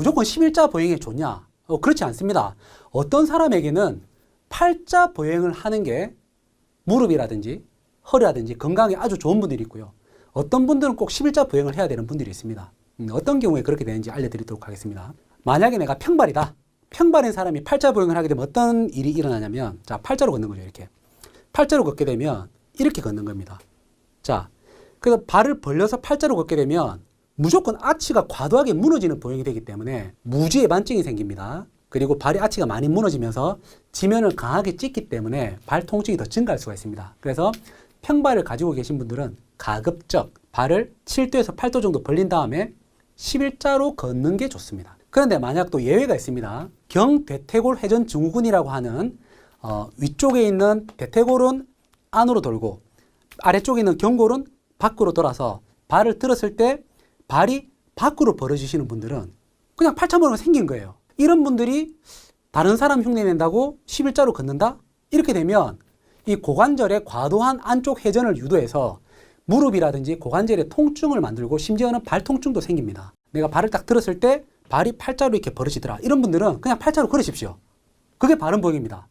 무조건 11자 보행이 좋냐? 어, 그렇지 않습니다. 어떤 사람에게는 팔자 보행을 하는 게 무릎이라든지 허리라든지 건강에 아주 좋은 분들이 있고요. 어떤 분들은 꼭 11자 보행을 해야 되는 분들이 있습니다. 음, 어떤 경우에 그렇게 되는지 알려드리도록 하겠습니다. 만약에 내가 평발이다. 평발인 사람이 팔자 보행을 하게 되면 어떤 일이 일어나냐면, 자, 팔자로 걷는 거죠, 이렇게. 팔자로 걷게 되면 이렇게 걷는 겁니다. 자, 그래서 발을 벌려서 팔자로 걷게 되면 무조건 아치가 과도하게 무너지는 보행이 되기 때문에 무지의 반증이 생깁니다. 그리고 발의 아치가 많이 무너지면서 지면을 강하게 찢기 때문에 발 통증이 더 증가할 수가 있습니다. 그래서 평발을 가지고 계신 분들은 가급적 발을 7도에서 8도 정도 벌린 다음에 11자로 걷는 게 좋습니다. 그런데 만약 또 예외가 있습니다. 경대퇴골 회전 증후군이라고 하는 어, 위쪽에 있는 대퇴골은 안으로 돌고 아래쪽에 있는 경골은 밖으로 돌아서 발을 들었을 때 발이 밖으로 벌어지시는 분들은 그냥 팔자모르가 생긴 거예요. 이런 분들이 다른 사람 흉내 낸다고 11자로 걷는다? 이렇게 되면 이 고관절의 과도한 안쪽 회전을 유도해서 무릎이라든지 고관절의 통증을 만들고 심지어는 발 통증도 생깁니다. 내가 발을 딱 들었을 때 발이 팔자로 이렇게 벌어지더라. 이런 분들은 그냥 팔자로 걸으십시오. 그게 바른 보행입니다.